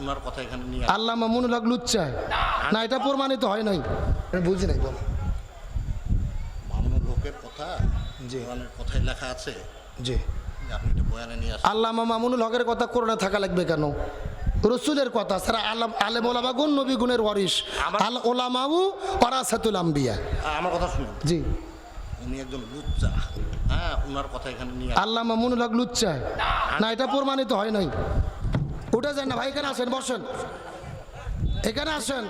ওনার কথা এখানে নিয়ে আল্লাহ মামুনুল হক লুচ্চা। না এটা প্রমাণিত হয় নাই। আমি বুঝি নাই বল। মামুনুল হকের কথা কথায় লেখা আছে। জি। আপনি এটা বয়ানে নিয়ে আল্লামা মামুনুল হকের কথা থাকা লাগবে কেন? রসুলের কথা স্যার আলম আলেম ওলামা গুণ নবী গুণের ওয়ারিস আল ওলামাউ ওরাসাতুল আম্বিয়া। আমার কথা শুনুন। জি। উনি একজন লুচ্চা। হ্যাঁ ওনার কথা এখানে নিয়ে আসেন। আল্লাহ মামুনুল হক লুচ্চা। না এটা প্রমাণিত হয় নাই। উঠে যান না, ভাই, এখানে আসেন, বসেন। এখানে আসেন।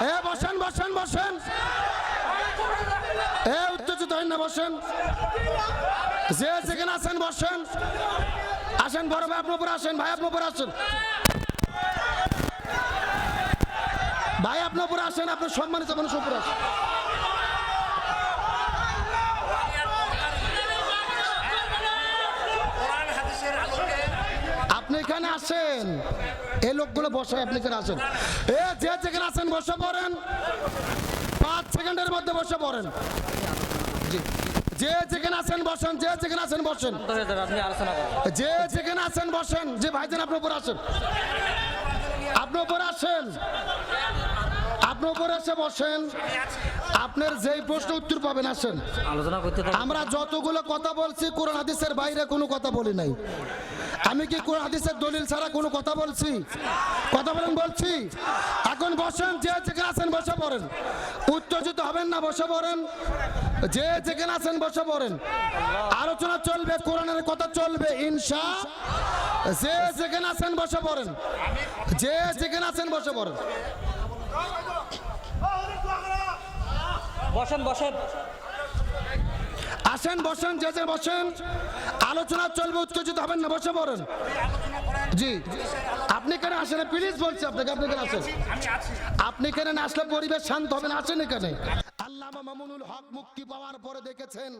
এ, বসেন বসেন বসেন। এ, উত্তেজিত হন না, বসেন। যে যেখানে আসেন বসেন। আসেন, বড় ভাই, আপনার উপরে আসেন, ভাই, আপনার উপরে আসেন। ভাই, আপনার উপরে আসেন, আপনার সম্মানিত মানুষ উপরে আসেন। আপনি এখানে আসেন। এই লোকগুলো বসে আপনি এখানে আসেন। এ যে যেখানে আসেন বসে পড়েন। পাঁচ সেকেন্ডের মধ্যে বসে পড়েন। জি। যে যেখানে আছেন বসেন। যে যেখানে আছেন বসেন। যে যেখানে আছেন বসেন। যে ভাইজান আপনার উপর আসেন। আপনার উপর আসেন। আপনার উপর এসে বসেন। আপনার যেই প্রশ্ন উত্তর পাবেন আসেন। আমরা যতগুলো কথা বলছি কোরআন হাদিসের বাইরে কোনো কথা বলি নাই। আমি কি কোরআন হাদিসের দলিল ছাড়া কোনো কথা বলছি? কথা বলেন, বলছি। এখন বসেন, যে যেখানে আছেন বসে পড়েন। উত্তেজিত হবেন না, বসে পড়েন। যে যেখানে আছেন বসে পড়েন। আলোচনা চলবে, কোরআনের কথা চলবে, ইনশা। যে যেখানে আছেন বসে পড়েন। যে যেখানে আছেন বসে পড়েন। বসেন বসেন। আসেন, বসেন, যে যে বসেন। আলোচনা চলবে, উত্তেজিত হবেন না, বসে পড়েন। জি, আপনি কেন আসেন? প্লিজ বলছি আপনাকে, আপনি কেন আসেন? আপনি কেন না আসলে পরিবেশ শান্ত হবে না আসেন এখানে। আল্লামা মামুনুল হক মুক্তি পাওয়ার পরে দেখেছেন,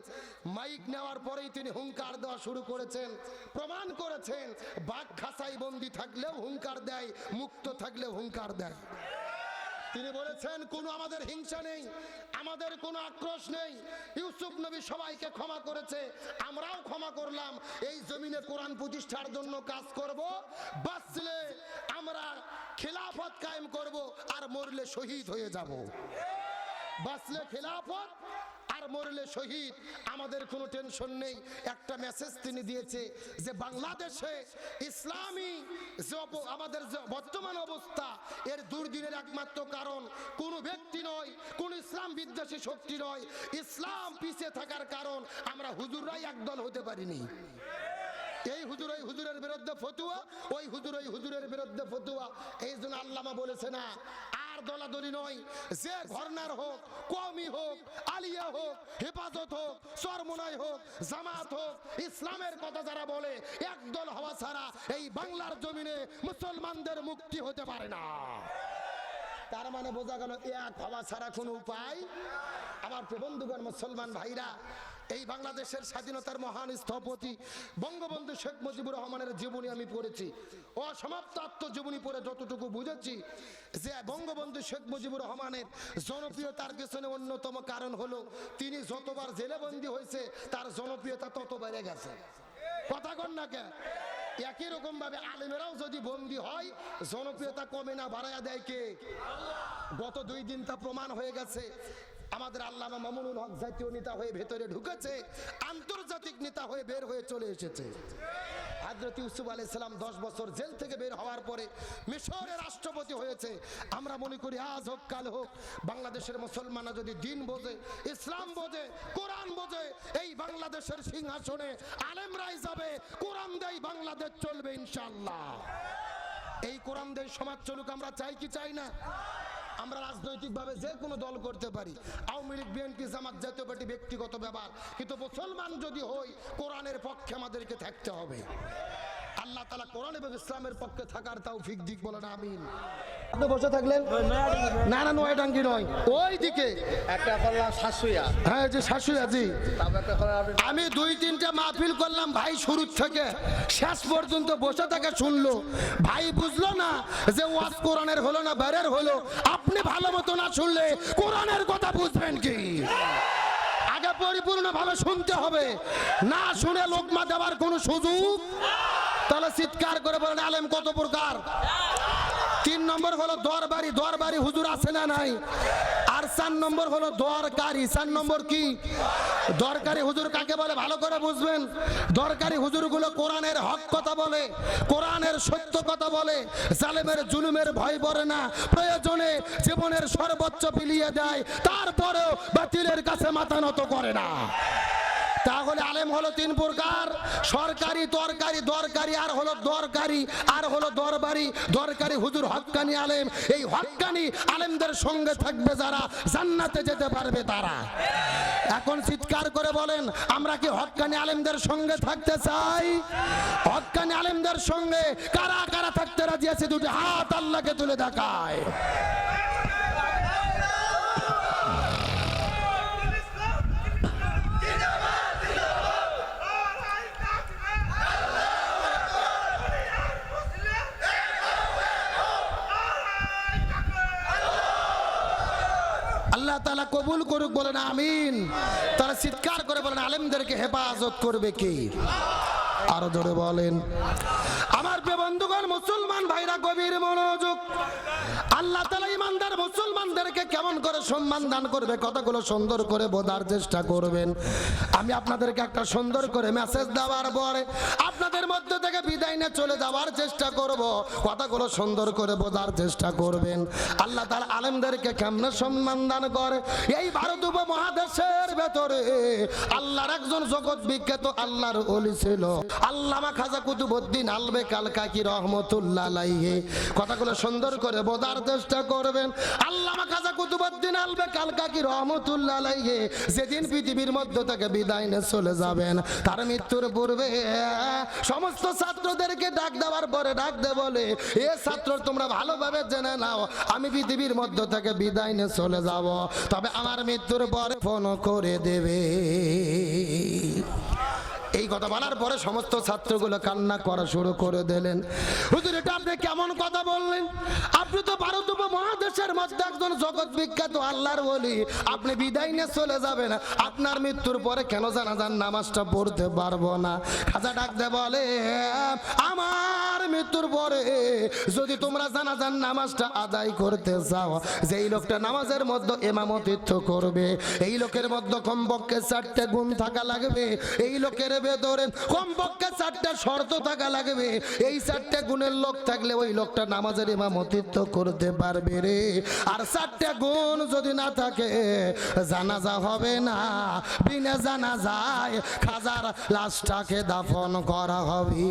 মাইক নেওয়ার পরেই তিনি হুঙ্কার দেওয়া শুরু করেছেন, প্রমাণ করেছেন, বাঘ খাসাই বন্দি থাকলেও হুঙ্কার দেয়, মুক্ত থাকলেও হুঙ্কার দেয়। তিনি বলেছেন, কোনো আমাদের হিংসা নেই, আমাদের কোনো আক্রোশ নেই। ইউসুফ নবী সবাইকে ক্ষমা করেছে, আমরাও ক্ষমা করলাম। এই জমিনে কোরআন প্রতিষ্ঠার জন্য কাজ করব, বাঁচলে আমরা খেলাফত কায়েম করব আর মরলে শহীদ হয়ে যাব। বাঁচলে খেলাফত আর মরলে শহীদ। আমাদের কোনো টেনশন নেই। একটা মেসেজ তিনি দিয়েছে যে বাংলাদেশে ইসলামী যে আমাদের যে বর্তমান অবস্থা, এর দুর্দিনের একমাত্র কারণ কোনো ব্যক্তি নয়, কোন ইসলাম বিদ্বেষী শক্তি নয়। ইসলাম পিছিয়ে থাকার কারণ আমরা হুজুররাই একদল হতে পারিনি। এই হুজুর ওই হুজুরের বিরুদ্ধে ফতুয়া, ওই হুজুর ওই হুজুরের বিরুদ্ধে ফতুয়া। এই জন্য আল্লামা বলেছে না আর দলাদলি নয়। যে ঘরনার হোক কমি হোক, আলিয়া হোক, হেফাজত হোক, চরমনাই হোক, জামাত হোক, ইসলামের কথা যারা বলে, একদল হওয়া ছাড়া এই বাংলার জমিনে মুসলমানদের মুক্তি হতে পারে না। তার মানে বোঝা গেল, এক হওয়া ছাড়া কোনো উপায়। আমার প্রবন্ধুগণ মুসলমান ভাইরা এই বাংলাদেশের স্বাধীনতার মহান স্থপতি বঙ্গবন্ধু শেখ মুজিবুর রহমানের জীবনী আমি পড়েছি। অসমাপ্ত আত্মজীবনী পড়ে যতটুকু বুঝেছি যে বঙ্গবন্ধু শেখ মুজিবুর রহমানের জনপ্রিয়তার পেছনে অন্যতম কারণ হলো তিনি যতবার জেলেবন্দি হয়েছে, তার জনপ্রিয়তা তত বেড়ে গেছে। কথা কন না কে একই রকম ভাবে আলেমেরাও যদি বন্দি হয়, জনপ্রিয়তা কমে না বাড়াইয়া দেয় কে? গত দুই দিন তা প্রমাণ হয়ে গেছে। আমাদের আল্লামা মামুনুল হক জাতীয় নেতা হয়ে ভেতরে ঢুকেছে, আন্তর্জাতিক নেতা হয়ে বের হয়ে চলে এসেছে। হাজরত ইউসুফ আলাইহিস সালাম দশ বছর জেল থেকে বের হওয়ার পরে মিশরের রাষ্ট্রপতি হয়েছে। আমরা মনে করি আজ হোক, কাল হোক, বাংলাদেশের মুসলমানরা যদি দিন বোঝে, ইসলাম বোঝে, কোরআন বোঝে, এই বাংলাদেশের সিংহাসনে আলেমরাই যাবে, কোরআন দেয় বাংলাদেশ চলবে ইনশাল্লাহ এই কোরআন দেয় সমাজ চলুক, আমরা চাই কি চাই না? আমরা রাজনৈতিকভাবে যে কোনো দল করতে পারি। আওয়ামী লীগ, বিএনপি, জামাত জাতীয় পার্টি ব্যক্তিগত ব্যাপার। কিন্তু মুসলমান যদি হই, কোরআনের পক্ষে আমাদেরকে থাকতে হবে। তালা কোরআন এবং ইসলামের পক্ষে থাকার তাও ফিক দিক বলেন আমিন। আপনি বসে থাকলেন? না না নয় ডাঙ্গি নয়। ওই দিকে। একটা করলাম শাশুয়া হ্যাঁ যে করলাম আপনি আমি দুই তিনটা মাহফিল করলাম ভাই শুরুর থেকে। শেষ পর্যন্ত বসে থেকে শুনলো। ভাই বুঝলো না যে ওয়াজ কোরআনের হলো না বাইরের হলো। আপনি ভালো মতো না শুনলে কোরআনের কথা বুঝবেন কি? গুরুত্বপূর্ণভাবে শুনতে হবে। না শুনে লোকমা দেওয়ার কোনো সুযোগ তাহলে চিৎকার করে বলেন, আলেম কত প্রকার? তিন নম্বর হলো দরবারি দরবারি হুজুর আছে না নাই? আর চার নম্বর হলো দরকারি। চার নম্বর কি? দরকারি হুজুর কাকে বলে? ভালো করে বুঝবেন। দরকারি হুজুরগুলো কোরআনের হক কথা বলে, কোরআনের সত্য কথা বলে। জালেমের জুলুমের ভয় পড়ে না। প্রয়োজনে জীবনের সর্বোচ্চ বিলিয়ে দেয়। তারপরেও বাতিলের কাছে মাথা নত করে না। তাহলে আলেম হলো তিন প্রকার। সরকারি, তরকারি, দরকারি, আর হলো দরকারি, আর হলো দরবারি। দরকারি হুজুর হক্কানি আলেম। এই হক্কানি আলেমদের সঙ্গে থাকবে যারা, জান্নাতে যেতে পারবে তারা। এখন চিৎকার করে বলেন, আমরা কি হক্কানি আলেমদের সঙ্গে থাকতে চাই? হক্কানি আলেমদের সঙ্গে কারা কারা থাকতে রাজি আছে? দুটি হাত আল্লাহকে তুলে দেখায় আল্লাহ তালা কবুল করুক বলেন আমিন। তারা চিৎকার করে বলেন, আলেমদেরকে হেফাজত করবে কি? আরও ধরে বলেন, আমার বন্ধুগণ, মুসলমান ভাইরা, গভীর মনোযোগ। আল্লাহ তালা ইমানদার মুসলমানদেরকে কেমন করে সম্মান দান করবে? কথাগুলো সুন্দর করে বোঝার চেষ্টা করবেন। আমি আপনাদেরকে একটা সুন্দর করে মেসেজ দেওয়ার পরে আপনাদের মধ্যে থেকে বিদায় নিয়ে চলে যাওয়ার চেষ্টা করব। কথাগুলো সুন্দর করে বোঝার চেষ্টা করবেন। আল্লাহ তার আলেমদেরকে কেমনে সম্মান দান করে? এই ভারত উপমহাদেশের ভেতরে আল্লাহর একজন জগৎ বিখ্যাত আল্লাহর অলি ছিল। আল্লামা খাজা কুতুবুদ্দিন আলবে কালকাকি রহমতুল্লাহ কথাগুলো সুন্দর করে বোঝার চেষ্টা করবেন। আল্লামা পৃথিবীর মধ্য থেকে বিদায় নিয়ে চলে যাবেন, তার মৃত্যুর পূর্বে সমস্ত ছাত্রদেরকে ডাক দেওয়ার পরে ডাক বলে, এ ছাত্র, তোমরা ভালোভাবে জেনে নাও, আমি পৃথিবীর মধ্য থেকে বিদায় নিয়ে চলে যাব। তবে আমার মৃত্যুর পরে ফোন করে দেবে। এই কথা বলার পরে সমস্ত ছাত্রগুলো কান্না করা শুরু করে দিলেন। হুজুর, এটা আপনি কেমন কথা বললেন? আপনি তো ভারত মহাদেশের মধ্যে একজন জগৎ বিখ্যাত আল্লাহর বলি আপনি বিদায় নিয়ে চলে যাবেন। আপনার মৃত্যুর পরে কেন জানাজান নামাজটা পড়তে পারব না? খাজা ডাকতে বলে, আমার মৃত্যুর পরে যদি তোমরা জানাজান নামাজটা আদায় করতে চাও, যেই লোকটা নামাজের মধ্যে এমামতিত্ব করবে, এই লোকের মধ্যে কমপক্ষে চারটে গুণ থাকা লাগবে। এই লোকের ভেতরে কমপক্ষে চারটে শর্ত থাকা লাগবে। এই চারটে গুণের লোক থাকলে ওই লোকটা নামাজের ইমামতিত্ব করতে পারবে রে। আর চারটে গুণ যদি না থাকে, জানাজা হবে না। বিনা জানাজায় খাজার লাশটাকে দাফন করা হবে।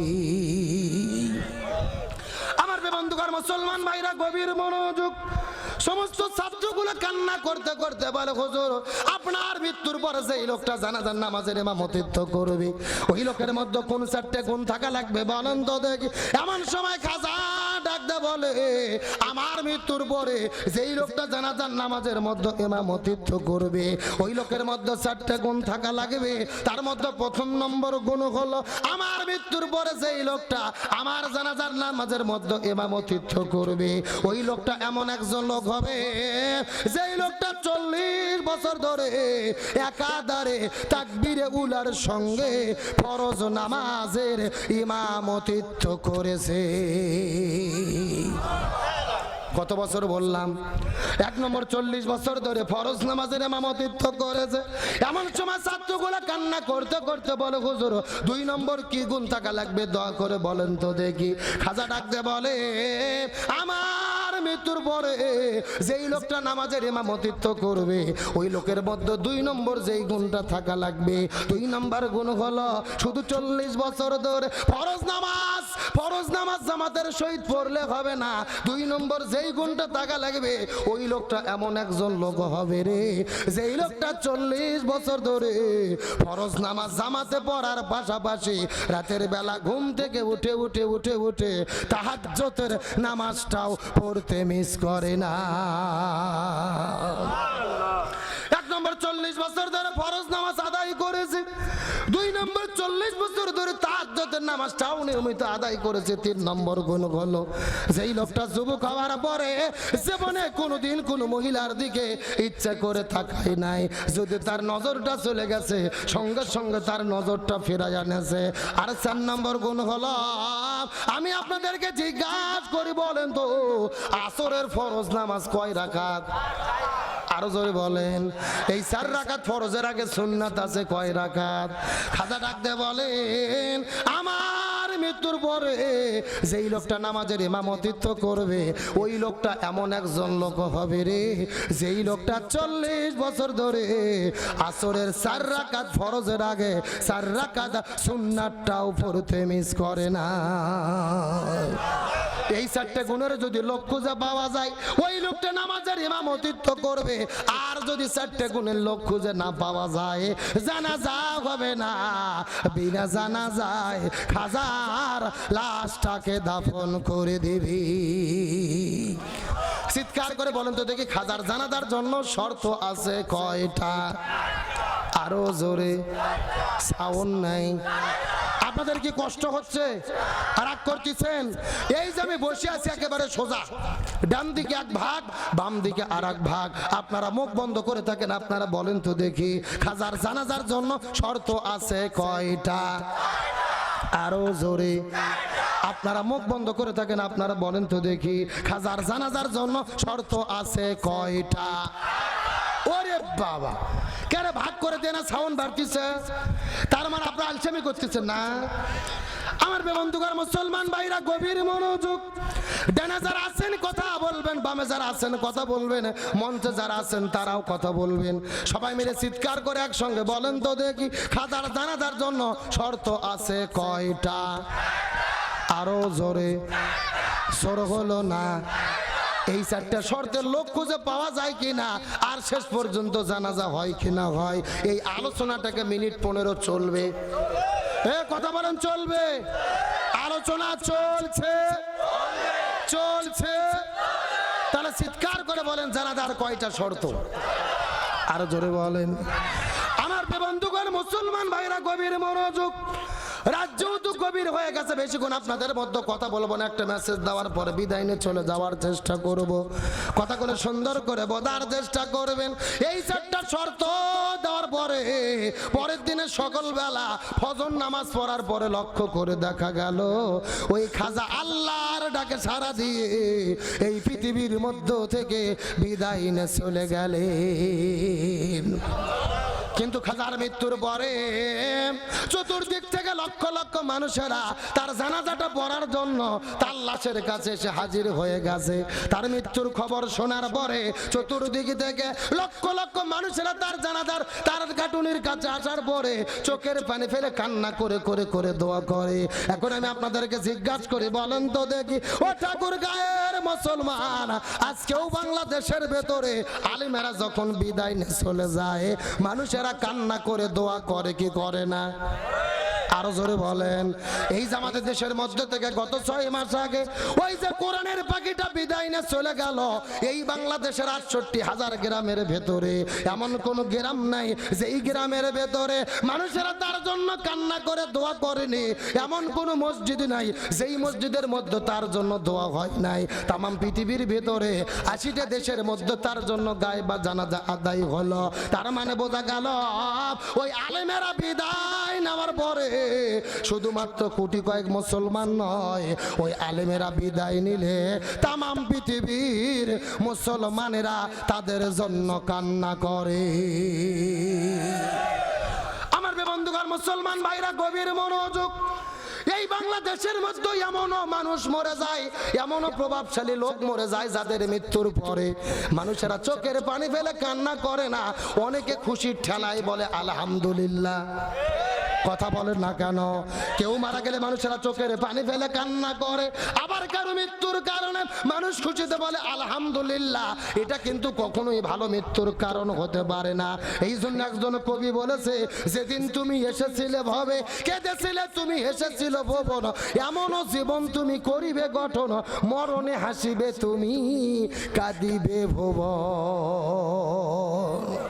আমার বন্ধুকার মুসলমান ভাইরা, গভীর মনোযোগ সমস্ত ছাত্রগুলো কান্না করতে করতে বলে, হুজুর, আপনার মৃত্যুর পরে সেই লোকটা জানাজার নামাজের ইমামতিত্ব করবে, ওই লোকের মধ্যে কোন চারটে গুণ থাকা লাগবে বলেন তো দেখি। এমন সময় খাজা ডাকতে বলে, আমার মৃত্যুর পরে যেই লোকটা জানাজান নামাজের মধ্যে ইমামতিত্ব করবে, ওই লোকের মধ্যে চারটে গুণ থাকা লাগবে। তার মধ্যে প্রথম নম্বর গুণ হলো, আমার মৃত্যুর পরে যেই লোকটা আমার জানাজার নামাজের মধ্যে ইমামতিত্ব করবে, ওই লোকটা এমন একজন লোক হবে যেই লোকটা চল্লিশ বছর ধরে একাধারে তাকবিরে উলার সঙ্গে ফরজ নামাজের ইমামতিত্ব করেছে। কত বছর বললাম? এক নম্বর চল্লিশ বছর ধরে ফরজ নামাজের এমামতিত্ব করেছে। এমন সময় ছাত্রগুলো কান্না করতে করতে বলে, হুজুর, দুই নম্বর কি গুণ থাকা লাগবে? দয়া করে বলেন তো দেখি। খাজা ডাকতে বলে, আমার মৃত্যুর পরে যেই লোকটা নামাজের ইমামতিত্ব করবে, ওই লোকের মধ্যে দুই নম্বর যেই গুণটা থাকা লাগবে, দুই নম্বর গুণ হলো শুধু চল্লিশ বছর ধরে ফরজ নামাজ ফরজ নামাজ জামাতের সহিত পড়লে হবে না। দুই নম্বর যেই গুণটা থাকা লাগবে, ওই লোকটা এমন একজন লোক হবে রে, যেই লোকটা চল্লিশ বছর ধরে ফরজ নামাজ জামাতে পড়ার পাশাপাশি রাতের বেলা ঘুম থেকে উঠে উঠে উঠে উঠে তাহাজ্জতের নামাজটাও পড়তে মিস করে না। এক নম্বর চল্লিশ বছর ধরে ফরজ নামাজ আদায় করেছে। দুই নম্বর চল্লিশ বছর ধরে তার নামাজটাও নিয়মিত আদায় করেছে। তিন নম্বর গুণ হলো, যেই লোকটা যুবক হওয়ার পরে জীবনে কোনোদিন কোনো মহিলার দিকে ইচ্ছা করে থাকাই নাই। যদি তার নজরটা চলে গেছে, সঙ্গে সঙ্গে তার নজরটা ফেরাই আনেছে আর চার নম্বর গুণ হলো, আমি আপনাদেরকে জিজ্ঞাসা করি বলেন তো। আসরের ফরজ নামাজ কয় রাখাত আরও জোরে বলেন। এই চার রাকাত ফরজের আগে সুন্নাত আছে কয় রাকাত? খাজা ডাকতে বলেন, আমার মৃত্যুর পরে যেই লোকটা নামাজের ইমামতিত্ব করবে, ওই লোকটা এমন একজন লোক হবে রে। যেই লোকটা চল্লিশ বছর ধরে আসরের চার রাকাত ফরজের আগে, চার রাকাত সুন্নাতটাও পড়তে মিস করে না। এই চারটে গুণের যদি লোক খুঁজে পাওয়া যায়, ওই লোকটা নামাজের ইমামতিত্ব করবে। আর যদি চারটে গুণের লোক খুঁজে না পাওয়া যায় জানা যা হবে না। বিনা জানা যায় খাজার লাশটাকে দাফন করে দিবি। চিৎকার করে বলেন তো দেখি খাজার জানাদার জন্য শর্ত আছে কয়টা? আরও জোরে, সাউন্ড নাই। আপনাদের কি কষ্ট হচ্ছে? রাগ করতেছেন? এই যে আমি বসে আছি একেবারে সোজা। ডান দিকে এক ভাগ, বাম দিকে আর এক ভাগ। আপনারা মুখ বন্ধ করে থাকেন, আপনারা বলেন তো দেখি, খাজার জানাজার জন্য শর্ত আছে কয়টা? আরও জোরে। আপনারা মুখ বন্ধ করে থাকেন, আপনারা বলেন তো দেখি, খাজার জানাজার জন্য শর্ত আছে কয়টা? ওরে বাবা, কেন ভাগ করে দেয় না? সাউন্ড বাড়তিছে। তার মানে আপনার আলসেমি করতেছেন না? আমার বেবন্ধুকার মুসলমান ভাইরা, গভীর মনোযোগ। ডানে যারা আছেন, কথা বলবেন। বামে যারা আছেন, কথা বলবেন। মঞ্চে যারা আছেন, তারাও কথা বলবেন। সবাই মিলে চিৎকার করে একসঙ্গে বলেন তো দেখি খাজার জানাজার জন্য শর্ত আছে কয়টা? আরও জোরে সর হলো না। এই চারটা শর্তের লোক খুঁজে পাওয়া যায় কিনা? আর শেষ পর্যন্ত জানাজা হয় কিনা হয়? এই আলোচনাটাকে মিনিট পনেরো চলবে। এ, কথা বলেন, চলবে। আলোচনা চলছে। চলছে। তাহলে চিৎকার করে বলেন, জানাজার কয়টা শর্ত? আরও জোরে বলেন। আমার বন্ধুগণ, মুসলমান ভাইরা, গভীর মনোযোগ রাজ্যও তো গভীর হয়ে গেছে, বেশিক্ষণ আপনাদের মধ্যে কথা বলব না, একটা মেসেজ দেওয়ার পরে বিদায় নিয়ে চলে যাওয়ার চেষ্টা করব। কথা করে সুন্দর করে বোঝার চেষ্টা করবেন। এই চারটা শর্ত দেওয়ার পরে, পরের দিনে সকালবেলা ফজর নামাজ পড়ার পরে লক্ষ্য করে দেখা গেল, ওই খাজা আল্লাহর ডাকে সারা দিয়ে এই পৃথিবীর মধ্য থেকে বিদায় নিয়ে চলে গেলেন। কিন্তু খাজার মৃত্যুর পরে চতুর্দিক থেকে লক্ষ লক্ষ মানুষেরা তার জানাজাটা পড়ার জন্য তার লাশের কাছে এসে হাজির হয়ে গেছে। তার মৃত্যুর খবর শোনার পরে চতুর্দিক থেকে লক্ষ লক্ষ মানুষেরা তার জানাজার, তার কাটুনির কাছে আসার পরে চোখের পানি ফেলে কান্না করে করে করে দোয়া করে। এখন আমি আপনাদেরকে জিজ্ঞাসা করি, বলেন তো দেখি। ও ঠাকুর গায়ের মুসলমান, আজকেও বাংলাদেশের ভেতরে আলিমেরা যখন বিদায় নিয়ে চলে যায়, মানুষেরা কান্না করে দোয়া করে কি করে না? আরও জোরে বলেন। এই যে আমাদের দেশের মধ্যে থেকে গত ছয় মাস আগে ওই যে কোরআনের পাখিটা বিদায় নিয়ে চলে গেল, এই বাংলাদেশের আটষট্টি হাজার গ্রামের ভেতরে। এমন কোন গ্রাম নাই যে এই গ্রামের ভেতরে মানুষেরা তার জন্য কান্না করে দোয়া করেনি। এমন কোন মসজিদ নাই যেই মসজিদের মধ্যে তার জন্য দোয়া হয় নাই। তামাম পৃথিবীর ভেতরে আশিটা দেশের মধ্যে তার জন্য গায়ে বা জানাজা আদায় হলো। তার মানে বোঝা গেল, ওই আলেমেরা বিদায় নেওয়ার পরে শুধুমাত্র কোটি কয়েক মুসলমান নয়, ওই আলেমেরা বিদায় নিলে তামাম পৃথিবীর মুসলমানেরা তাদের জন্য কান্না করে। আমার বন্ধুগণ, মুসলমান ভাইরা, গভীর মনোযোগ। এই বাংলাদেশের মধ্যে এমনও মানুষ মরে যায়, এমনও প্রভাবশালী লোক মরে যায় যাদের মৃত্যুর পরে। মানুষেরা চোখের পানি ফেলে কান্না করে না, অনেকে খুশির ঠেলায় বলে, আলহামদুলিল্লাহ। কথা বলেন না কেন? কেউ মারা গেলে মানুষেরা চোখের পানি ফেলে কান্না করে। আবার কারও মৃত্যুর কারণে মানুষ খুশিতে বলে, আলহামদুলিল্লাহ। এটা কিন্তু কখনোই ভালো মৃত্যুর কারণ হতে পারে না। এই জন্য একজন কবি বলেছে, যেদিন তুমি এসেছিলে ভবে, কেঁদেছিলে তুমি এসেছিল ভবন। এমনও জীবন তুমি করিবে গঠন, মরণে হাসিবে তুমি, কাঁদিবে ভুবন।